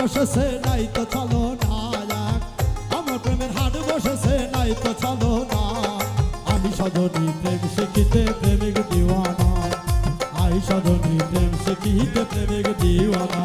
বসেছে, নাই তো চলো না আমার প্রেমের হাট বসেছে, নাই তো চলো না আমি সদনী প্রেম শিখিতে প্রেমিক দিওয়ানা। আমি সদনী প্রেম শিখিতে প্রেমিক দিওয়ানা।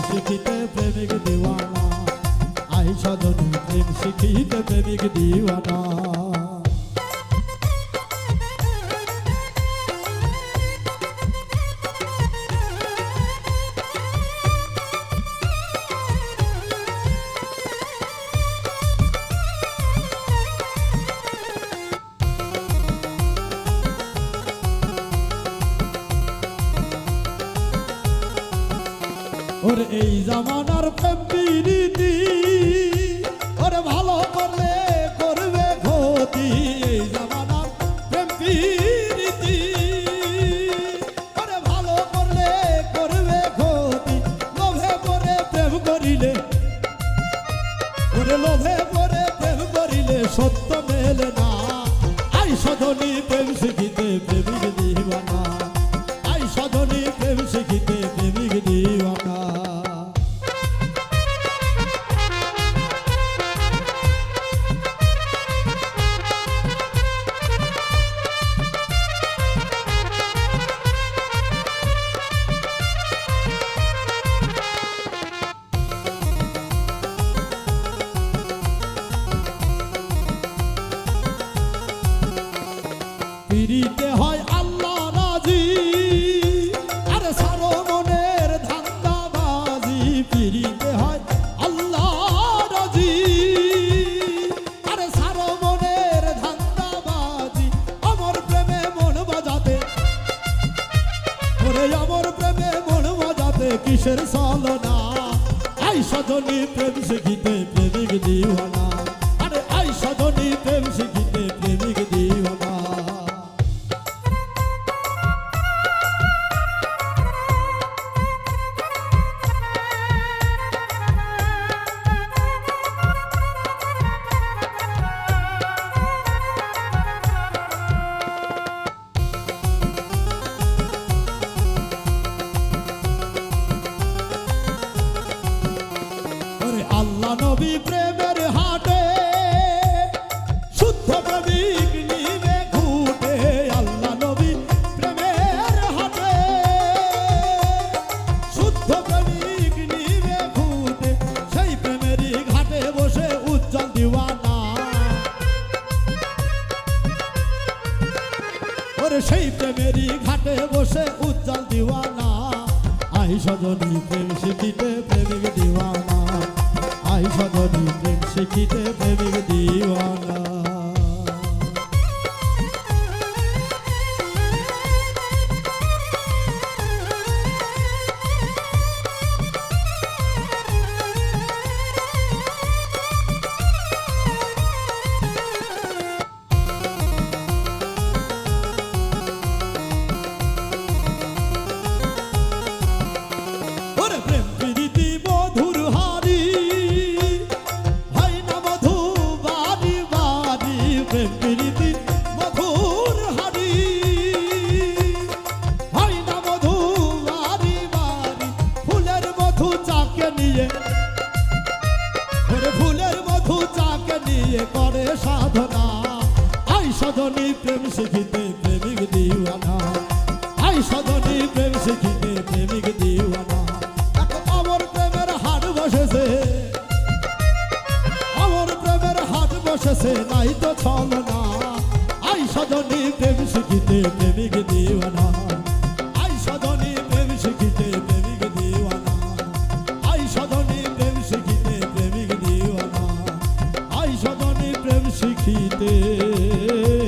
শিখিতে প্রেমিক দিওয়ানা। আই সজনী প্রেম শিখিতে প্রেমিক দিওয়ানা। ওরে এই জামানার প্রেম প্রীতি। পিড়িতে হয় আল্লাহ রাজি। আরে সারো মনের ধান্দাবাজি পিড়িতে হয় আল্লাহ রাজি। আরে সারো মনের ধান্দাবাজি আমার প্রেমে মন বাজাতে। ওরে আমার প্রেমে মন বাজাতে, কিসের সালনা আই সজনী প্রেম শিখিতে প্রেমিক দিওয়ানা। আরে আই সজনী প্রেম শিখিতে হাটে, শুদ্ধ প্রেমিক নিবে ঘুটে আল্লাহ নবী শুদ্ধ ঘুটে বসে সেই ঘাটে বসে সজনী প্রেম শিখিতে প্রেমিক দিওয়ানা। আই সজনী প্রেম শিখিতে প্রেমিক সাধনা আই সজনী প্রেম শিখিতে প্রেমিক দিওয়ানা। আই সজনী প্রেম শিখিতে প্রেমিক দিওয়ানা। এখন আমার প্রেমের হাট বসেছে। আমার প্রেমের হাট বসেছে, নাই তো ছল না আই সজনী প্রেম শিখিতে প্রেমিক দিওয়ানা। দেখিতে